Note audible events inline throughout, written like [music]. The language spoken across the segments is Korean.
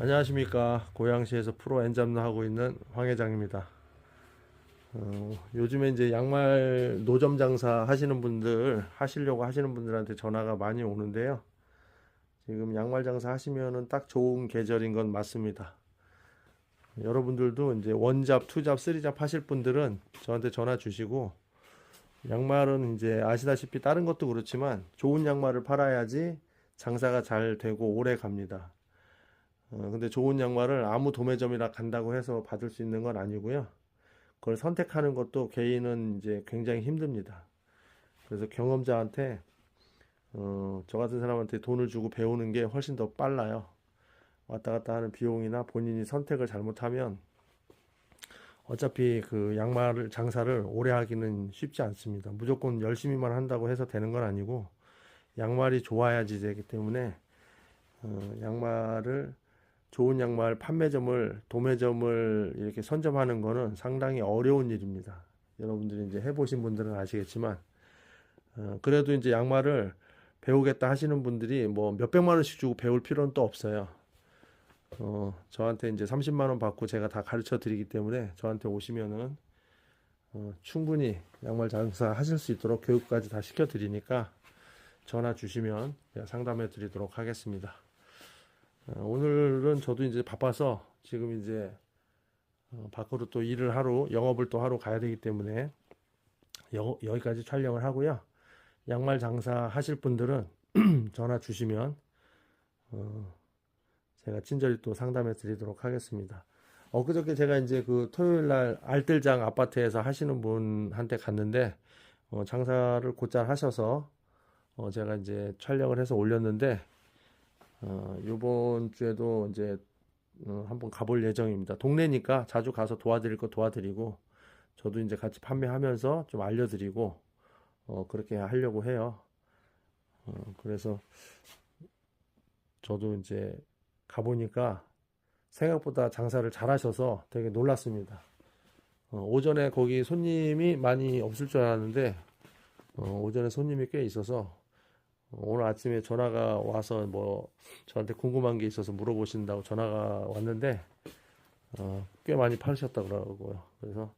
안녕하십니까 고양시에서 프로 엔잡로 하고 있는 황 회장입니다. 어, 요즘에 이제 양말 노점 장사 하시는 분들 하시려고 하시는 분들한테 전화가 많이 오는데요. 지금 양말 장사 하시면은 딱 좋은 계절인 건 맞습니다. 여러분들도 이제 원잡, 투잡, 쓰리잡 하실 분들은 저한테 전화 주시고 양말은 이제 아시다시피 다른 것도 그렇지만 좋은 양말을 팔아야지 장사가 잘 되고 오래 갑니다. 어, 근데 좋은 양말을 아무 도매점이나 간다고 해서 받을 수 있는 건 아니고요. 그걸 선택하는 것도 개인은 이제 굉장히 힘듭니다. 그래서 경험자한테 어, 저 같은 사람한테 돈을 주고 배우는 게 훨씬 더 빨라요. 왔다 갔다 하는 비용이나 본인이 선택을 잘못하면 어차피 그 양말을 장사를 오래 하기는 쉽지 않습니다. 무조건 열심히만 한다고 해서 되는 건 아니고 양말이 좋아야지 되기 때문에 어, 양말을 좋은 양말 판매점을 도매점을 이렇게 선점하는 거는 상당히 어려운 일입니다. 여러분들이 이제 해보신 분들은 아시겠지만 어, 그래도 이제 양말을 배우겠다 하시는 분들이 뭐 몇백만 원씩 주고 배울 필요는 또 없어요. 어, 저한테 이제 30만 원 받고 제가 다 가르쳐 드리기 때문에 저한테 오시면은 어, 충분히 양말 장사 하실 수 있도록 교육까지 다 시켜 드리니까 전화 주시면 상담해 드리도록 하겠습니다. 어, 오늘은 저도 이제 바빠서 지금 이제 어, 밖으로 또 일을 하러 영업을 또 하러 가야 되기 때문에 여, 여기까지 촬영을 하고요. 양말 장사 하실 분들은 [clears throat] 전화 주시면 어, 제가 친절히 또 상담해 드리도록 하겠습니다. 엊그저께 제가 이제 그 토요일 날 알뜰장 아파트에서 하시는 분한테 갔는데 어, 장사를 곧잘 하셔서 어, 제가 이제 촬영을 해서 올렸는데 어, 요번 주에도 이제 어, 한번 가볼 예정입니다. 동네니까 자주 가서 도와드릴 거 도와드리고 저도 이제 같이 판매하면서 좀 알려드리고 어, 그렇게 하려고 해요. 어, 그래서 저도 이제 가보니까 생각보다 장사를 잘 하셔서 되게 놀랐습니다. 어, 오전에 거기 손님이 많이 없을 줄 알았는데 어, 오전에 손님이 꽤 있어서 어, 오늘 아침에 전화가 와서 뭐 저한테 궁금한 게 있어서 물어보신다고 전화가 왔는데 어, 꽤 많이 팔으셨다 그러고요. 그래서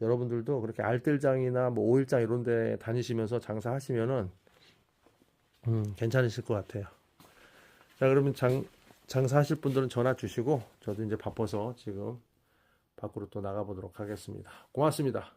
여러분들도 그렇게 알뜰장이나 뭐 오일장 이런 데 다니시면서 장사하시면은 음, 괜찮으실 것 같아요. 자, 그러면 장, 장사하실 분들은 전화 주시고 저도 이제 바빠서 지금 밖으로 또 나가보도록 하겠습니다. 고맙습니다.